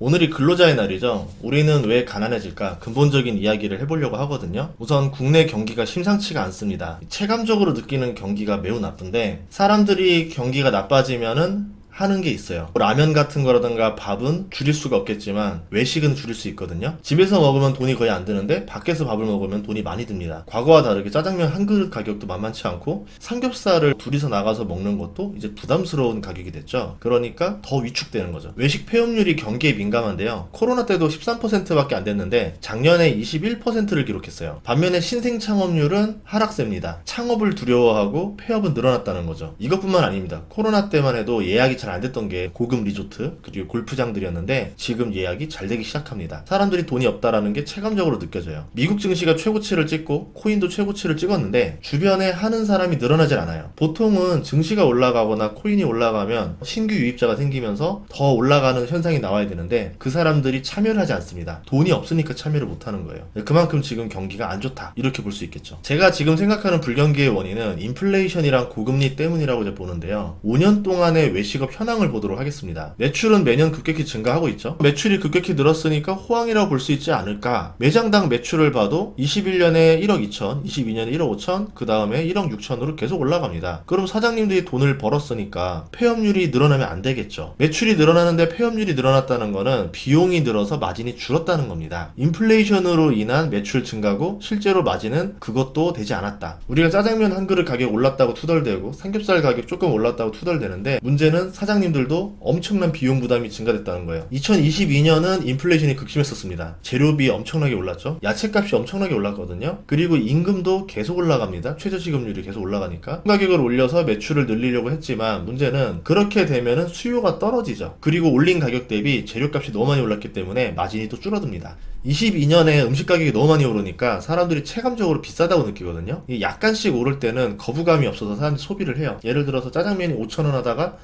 오늘이 근로자의 날이죠. 우리는 왜 가난해질까? 근본적인 이야기를 해보려고 하거든요. 우선 국내 경기가 심상치가 않습니다. 체감적으로 느끼는 경기가 매우 나쁜데 사람들이 경기가 나빠지면은 하는 게 있어요. 라면 같은 거라든가 밥은 줄일 수가 없겠지만 외식은 줄일 수 있거든요. 집에서 먹으면 돈이 거의 안 드는데 밖에서 밥을 먹으면 돈이 많이 듭니다. 과거와 다르게 짜장면 한 그릇 가격도 만만치 않고 삼겹살을 둘이서 나가서 먹는 것도 이제 부담스러운 가격이 됐죠. 그러니까 더 위축되는 거죠. 외식 폐업률이 경기에 민감한데요. 코로나 때도 13%밖에 안 됐는데 작년에 21%를 기록했어요. 반면에 신생 창업률은 하락세입니다. 창업을 두려워하고 폐업은 늘어났다는 거죠. 이것뿐만 아닙니다. 코로나 때만 해도 예약이 잘안 됐던 게 고급 리조트 그리고 골프장들이었는데 지금 예약이 잘 되기 시작합니다. 사람들이 돈이 없다라는 게 체감적으로 느껴져요. 미국 증시가 최고치를 찍고 코인도 최고치를 찍었는데 주변에 하는 사람이 늘어나질 않아요. 보통은 증시가 올라가거나 코인이 올라가면 신규 유입자가 생기면서 더 올라가는 현상이 나와야 되는데 그 사람들이 참여를 하지 않습니다. 돈이 없으니까 참여를 못 하는 거예요. 그만큼 지금 경기가 안 좋다. 이렇게 볼 수 있겠죠. 제가 지금 생각하는 불경기의 원인은 인플레이션이랑 고금리 때문이라고 보는데요. 5년 동안의 외식업 현황을 보도록 하겠습니다. 매출은 매년 급격히 증가하고 있죠. 매출이 급격히 늘었으니까 호황이라고 볼 수 있지 않을까. 매장당 매출을 봐도 21년에 1억 2천, 22년에 1억 5천, 그 다음에 1억 6천으로 계속 올라갑니다. 그럼 사장님들이 돈을 벌었으니까 폐업률이 늘어나면 안 되겠죠. 매출이 늘어나는데 폐업률이 늘어났다는 거는 비용이 늘어서 마진이 줄었다는 겁니다. 인플레이션으로 인한 매출 증가고 실제로 마진은 그것도 되지 않았다. 우리가 짜장면 한 그릇 가격 올랐다고 투덜대고 삼겹살 가격 조금 올랐다고 투덜대는데 문제는 사장 님들도 엄청난 비용 부담이 증가됐다는 거예요. 2022년은 인플레이션이 극심했었습니다. 재료비 엄청나게 올랐죠. 야채값이 엄청나게 올랐거든요. 그리고 임금도 계속 올라갑니다. 최저시급률이 계속 올라가니까 가격을 올려서 매출을 늘리려고 했지만 문제는 그렇게 되면은 수요가 떨어지죠. 그리고 올린 가격 대비 재료값이 너무 많이 올랐기 때문에 마진이 또 줄어듭니다. 22년에 음식 가격이 너무 많이 오르니까 사람들이 체감적으로 비싸다고 느끼거든요. 약간씩 오를 때는 거부감이 없어서 사람들이 소비를 해요. 예를 들어서 짜장면이 5,000원 하다가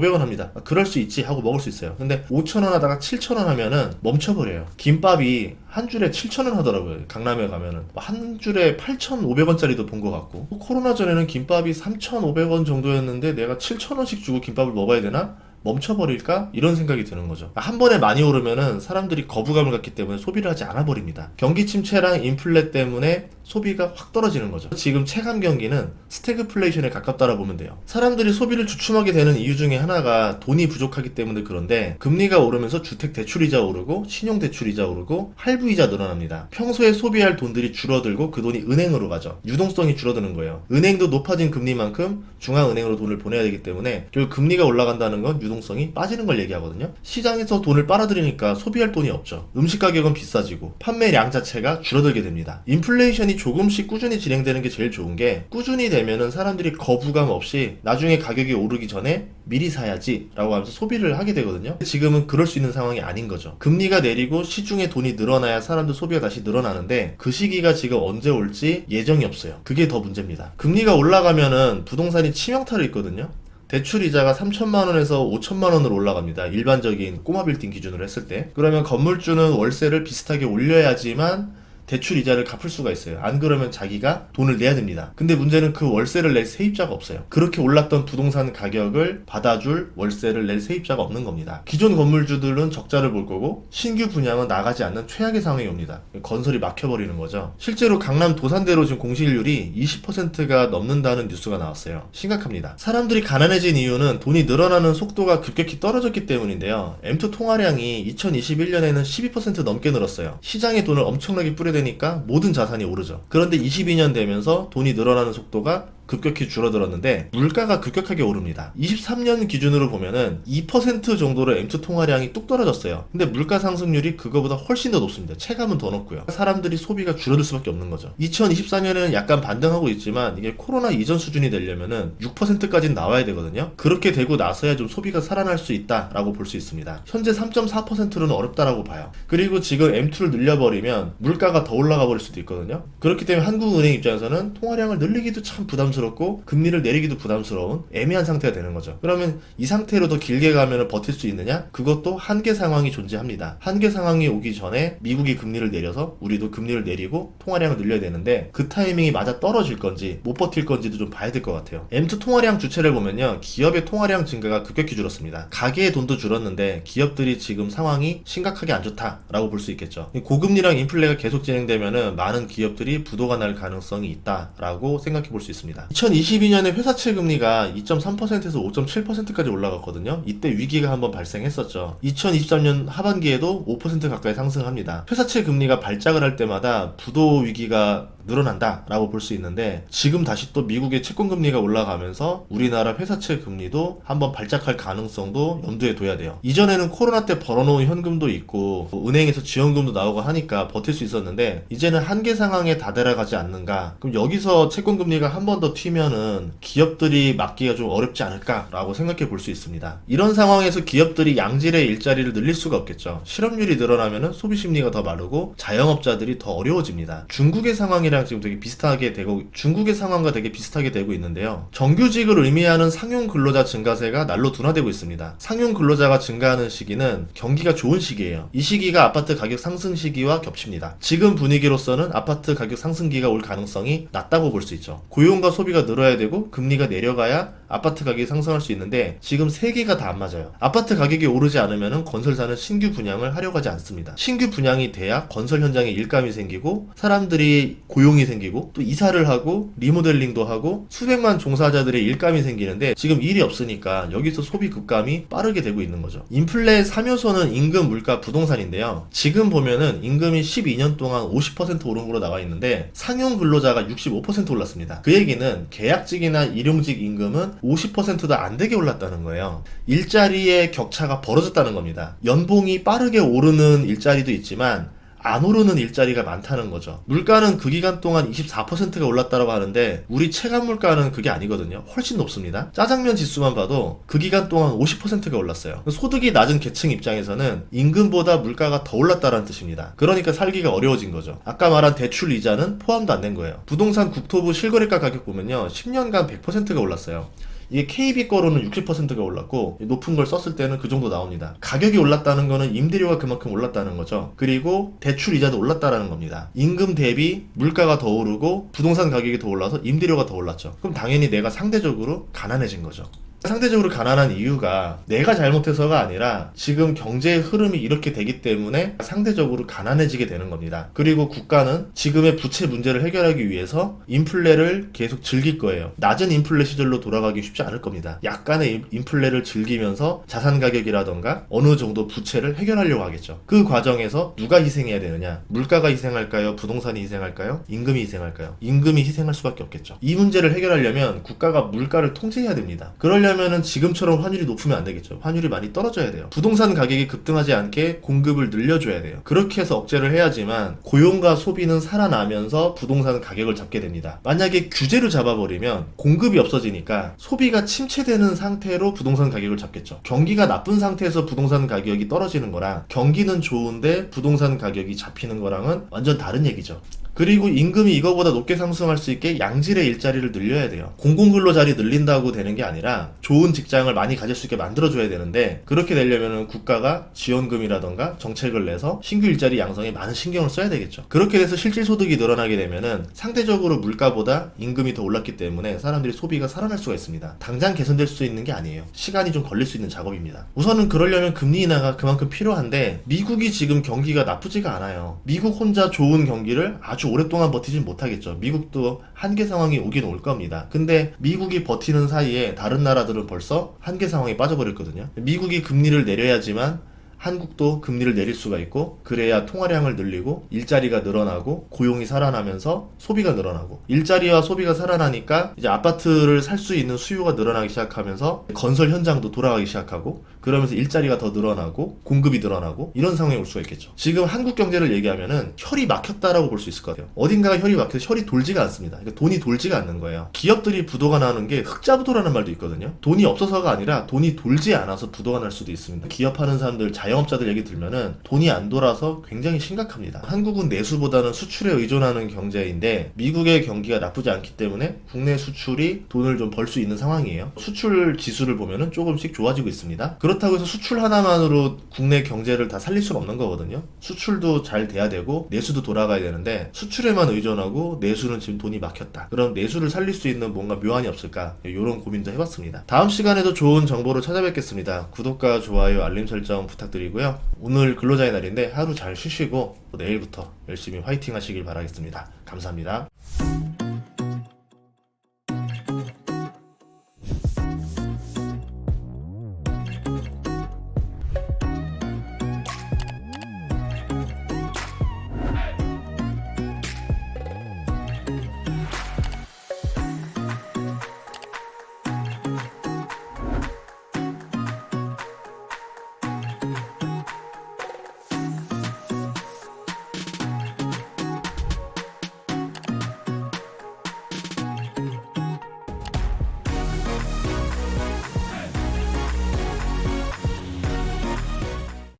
5,500원 합니다. 아, 그럴 수 있지 하고 먹을 수 있어요. 근데 5,000원 하다가 7,000원 하면은 멈춰버려요. 김밥이 한 줄에 7,000원 하더라고요. 강남에 가면은. 한 줄에 8,500원짜리도 본 것 같고. 코로나 전에는 김밥이 3,500원 정도였는데 내가 7,000원씩 주고 김밥을 먹어야 되나? 멈춰버릴까? 이런 생각이 드는 거죠. 한 번에 많이 오르면은 사람들이 거부감을 갖기 때문에 소비를 하지 않아 버립니다. 경기 침체랑 인플레 때문에 소비가 확 떨어지는 거죠. 지금 체감 경기는 스태그플레이션에 가깝다라 보면 돼요. 사람들이 소비를 주춤하게 되는 이유 중에 하나가 돈이 부족하기 때문에 그런데 금리가 오르면서 주택 대출이자 오르고 신용 대출이자 오르고 할부이자 늘어납니다. 평소에 소비할 돈들이 줄어들고 그 돈이 은행으로 가죠. 유동성이 줄어드는 거예요. 은행도 높아진 금리만큼 중앙은행으로 돈을 보내야 되기 때문에 결국 금리가 올라간다는 건 유동성이 빠지는 걸 얘기하거든요. 시장에서 돈을 빨아들이니까 소비할 돈이 없죠. 음식 가격은 비싸지고 판매량 자체가 줄어들게 됩니다. 인플레이션이 조금씩 꾸준히 진행되는 게 제일 좋은 게 꾸준히 되면은 사람들이 거부감 없이 나중에 가격이 오르기 전에 미리 사야지 라고 하면서 소비를 하게 되거든요. 지금은 그럴 수 있는 상황이 아닌 거죠. 금리가 내리고 시중에 돈이 늘어나야 사람들 소비가 다시 늘어나는데 그 시기가 지금 언제 올지 예정이 없어요. 그게 더 문제입니다. 금리가 올라가면은 부동산이 치명타를 입거든요. 대출 이자가 3천만 원에서 5천만 원으로 올라갑니다. 일반적인 꼬마 빌딩 기준으로 했을 때. 그러면 건물주는 월세를 비슷하게 올려야지만 대출 이자를 갚을 수가 있어요. 안 그러면 자기가 돈을 내야 됩니다. 근데 문제는 그 월세를 낼 세입자가 없어요. 그렇게 올랐던 부동산 가격을 받아줄 월세를 낼 세입자가 없는 겁니다. 기존 건물주들은 적자를 볼 거고 신규 분양은 나가지 않는 최악의 상황이 옵니다. 건설이 막혀버리는 거죠. 실제로 강남 도산대로 지금 공실률이 20%가 넘는다는 뉴스가 나왔어요. 심각합니다. 사람들이 가난해진 이유는 돈이 늘어나는 속도가 급격히 떨어졌기 때문인데요. M2 통화량이 2021년에는 12% 넘게 늘었어요. 시장에 돈을 엄청나게 뿌려대 니까 모든 자산이 오르죠. 그런데 22년 되면서 돈이 늘어나는 속도가 급격히 줄어들었는데 물가가 급격하게 오릅니다. 23년 기준으로 보면은 2% 정도로 M2 통화량이 뚝 떨어졌어요. 근데 물가 상승률이 그거보다 훨씬 더 높습니다. 체감은 더 높고요. 사람들이 소비가 줄어들 수밖에 없는 거죠. 2024년에는 약간 반등하고 있지만 이게 코로나 이전 수준이 되려면은 6%까지는 나와야 되거든요. 그렇게 되고 나서야 좀 소비가 살아날 수 있다라고 볼 수 있습니다. 현재 3.4%는 어렵다라고 봐요. 그리고 지금 M2를 늘려버리면 물가가 더 올라가 버릴 수도 있거든요. 그렇기 때문에 한국은행 입장에서는 통화량을 늘리기도 참 부담스러워. 부담스럽고 금리를 내리기도 부담스러운 애매한 상태가 되는 거죠. 그러면 이 상태로 더 길게 가면 버틸 수 있느냐? 그것도 한계 상황이 존재합니다. 한계 상황이 오기 전에 미국이 금리를 내려서 우리도 금리를 내리고 통화량을 늘려야 되는데 그 타이밍이 맞아 떨어질 건지 못 버틸 건지도 좀 봐야 될 것 같아요. M2 통화량 주체를 보면요. 기업의 통화량 증가가 급격히 줄었습니다. 가계의 돈도 줄었는데 기업들이 지금 상황이 심각하게 안 좋다라고 볼 수 있겠죠. 고금리랑 인플레가 계속 진행되면은 많은 기업들이 부도가 날 가능성이 있다라고 생각해 볼 수 있습니다. 2022년에 회사채 금리가 2.3%에서 5.7%까지 올라갔거든요. 이때 위기가 한번 발생했었죠. 2023년 하반기에도 5% 가까이 상승합니다. 회사채 금리가 발작을 할 때마다 부도 위기가 늘어난다라고 볼 수 있는데 지금 다시 또 미국의 채권 금리가 올라가면서 우리나라 회사채 금리도 한번 발작할 가능성도 염두에 둬야 돼요. 이전에는 코로나 때 벌어놓은 현금도 있고 뭐 은행에서 지원금도 나오고 하니까 버틸 수 있었는데 이제는 한계 상황에 다다라가지 않는가? 그럼 여기서 채권 금리가 한 번 더 튀면은 기업들이 막기가 좀 어렵지 않을까라고 생각해 볼 수 있습니다. 이런 상황에서 기업들이 양질의 일자리를 늘릴 수가 없겠죠. 실업률이 늘어나면은 소비 심리가 더 마르고 자영업자들이 더 어려워집니다. 중국의 상황 이랑 지금 되게 비슷하게 되고 중국의 상황과 되게 비슷하게 되고 있는데요. 정규직을 의미하는 상용 근로자 증가세가 날로 둔화되고 있습니다. 상용 근로자가 증가하는 시기는 경기가 좋은 시기예요. 이 시기가 아파트 가격 상승 시기와 겹칩니다. 지금 분위기로서는 아파트 가격 상승기가 올 가능성이 낮다고 볼 수 있죠. 고용과 소비가 늘어야 되고 금리가 내려가야 아파트 가격이 상승할 수 있는데 지금 세 개가 다 안 맞아요. 아파트 가격이 오르지 않으면 건설사는 신규 분양을 하려고 하지 않습니다. 신규 분양이 돼야 건설 현장에 일감이 생기고 사람들이 고용 이 생기고 또 이사를 하고 리모델링도 하고 수백만 종사자들의 일감이 생기는데 지금 일이 없으니까 여기서 소비 급감이 빠르게 되고 있는 거죠. 인플레의 3요소는 임금, 물가, 부동산인데요. 지금 보면은 임금이 12년 동안 50% 오른 걸로 나와 있는데 상용 근로자가 65% 올랐습니다. 그 얘기는 계약직이나 일용직 임금은 50%도 안 되게 올랐다는 거예요. 일자리의 격차가 벌어졌다는 겁니다. 연봉이 빠르게 오르는 일자리도 있지만 안 오르는 일자리가 많다는 거죠. 물가는 그 기간 동안 24%가 올랐다고 하는데 우리 체감 물가는 그게 아니거든요. 훨씬 높습니다. 짜장면 지수만 봐도 그 기간 동안 50%가 올랐어요. 소득이 낮은 계층 입장에서는 임금보다 물가가 더 올랐다는 뜻입니다. 그러니까 살기가 어려워진 거죠. 아까 말한 대출 이자는 포함도 안 된 거예요. 부동산 국토부 실거래가 가격 보면요. 10년간 100%가 올랐어요. 이게 KB 거로는 60%가 올랐고 높은 걸 썼을 때는 그 정도 나옵니다. 가격이 올랐다는 거는 임대료가 그만큼 올랐다는 거죠. 그리고 대출 이자도 올랐다라는 겁니다. 임금 대비 물가가 더 오르고 부동산 가격이 더 올라서 임대료가 더 올랐죠. 그럼 당연히 내가 상대적으로 가난해진 거죠. 상대적으로 가난한 이유가 내가 잘못해서가 아니라 지금 경제의 흐름이 이렇게 되기 때문에 상대적으로 가난해지게 되는 겁니다. 그리고 국가는 지금의 부채 문제를 해결하기 위해서 인플레를 계속 즐길 거예요. 낮은 인플레 시절로 돌아가기 쉽지 않을 겁니다. 약간의 인플레를 즐기면서 자산 가격이라던가 어느 정도 부채를 해결하려고 하겠죠. 그 과정에서 누가 희생해야 되느냐? 물가가 희생할까요? 부동산이 희생할까요? 임금이 희생할까요? 임금이 희생할 수밖에 없겠죠. 이 문제를 해결하려면 국가가 물가를 통제해야 됩니다. 그러려면 그러려면은 지금처럼 환율이 높으면 안 되겠죠. 환율이 많이 떨어져야 돼요. 부동산 가격이 급등하지 않게 공급을 늘려줘야 돼요. 그렇게 해서 억제를 해야지만 고용과 소비는 살아나면서 부동산 가격을 잡게 됩니다. 만약에 규제로 잡아버리면 공급이 없어지니까 소비가 침체되는 상태로 부동산 가격을 잡겠죠. 경기가 나쁜 상태에서 부동산 가격이 떨어지는 거랑 경기는 좋은데 부동산 가격이 잡히는 거랑은 완전 다른 얘기죠. 그리고 임금이 이거보다 높게 상승할 수 있게 양질의 일자리를 늘려야 돼요. 공공근로 자리 늘린다고 되는 게 아니라 좋은 직장을 많이 가질 수 있게 만들어줘야 되는데 그렇게 되려면 국가가 지원금이라던가 정책을 내서 신규 일자리 양성에 많은 신경을 써야 되겠죠. 그렇게 돼서 실질 소득이 늘어나게 되면은 상대적으로 물가보다 임금이 더 올랐기 때문에 사람들이 소비가 살아날 수가 있습니다. 당장 개선될 수 있는 게 아니에요. 시간이 좀 걸릴 수 있는 작업입니다. 우선은 그러려면 금리 인하가 그만큼 필요한데 미국이 지금 경기가 나쁘지가 않아요. 미국 혼자 좋은 경기를 아주 아주 오랫동안 버티진 못하겠죠. 미국도 한계 상황이 오긴 올 겁니다. 근데 미국이 버티는 사이에 다른 나라들은 벌써 한계 상황에 빠져버렸거든요. 미국이 금리를 내려야지만 한국도 금리를 내릴 수가 있고 그래야 통화량을 늘리고 일자리가 늘어나고 고용이 살아나면서 소비가 늘어나고 일자리와 소비가 살아나니까 이제 아파트를 살 수 있는 수요가 늘어나기 시작하면서 건설 현장도 돌아가기 시작하고 그러면서 일자리가 더 늘어나고 공급이 늘어나고 이런 상황이 올 수가 있겠죠. 지금 한국 경제를 얘기하면은 혈이 막혔다라고 볼 수 있을 것 같아요. 어딘가가 혈이 막혀서 혈이 돌지가 않습니다. 그러니까 돈이 돌지가 않는 거예요. 기업들이 부도가 나는 게 흑자부도라는 말도 있거든요. 돈이 없어서가 아니라 돈이 돌지 않아서 부도가 날 수도 있습니다. 기업하는 사람들, 자영업자들 얘기 들면은 돈이 안 돌아서 굉장히 심각합니다. 한국은 내수보다는 수출에 의존하는 경제인데 미국의 경기가 나쁘지 않기 때문에 국내 수출이 돈을 좀 벌 수 있는 상황이에요. 수출 지수를 보면은 조금씩 좋아지고 있습니다. 그렇다고 해서 수출 하나만으로 국내 경제를 다 살릴 수는 없는 거거든요. 수출도 잘 돼야 되고 내수도 돌아가야 되는데 수출에만 의존하고 내수는 지금 돈이 막혔다. 그럼 내수를 살릴 수 있는 뭔가 묘안이 없을까? 이런 고민도 해봤습니다. 다음 시간에도 좋은 정보로 찾아뵙겠습니다. 구독과 좋아요, 알림 설정 부탁드리고요. 오늘 근로자의 날인데 하루 잘 쉬시고 내일부터 열심히 화이팅 하시길 바라겠습니다. 감사합니다.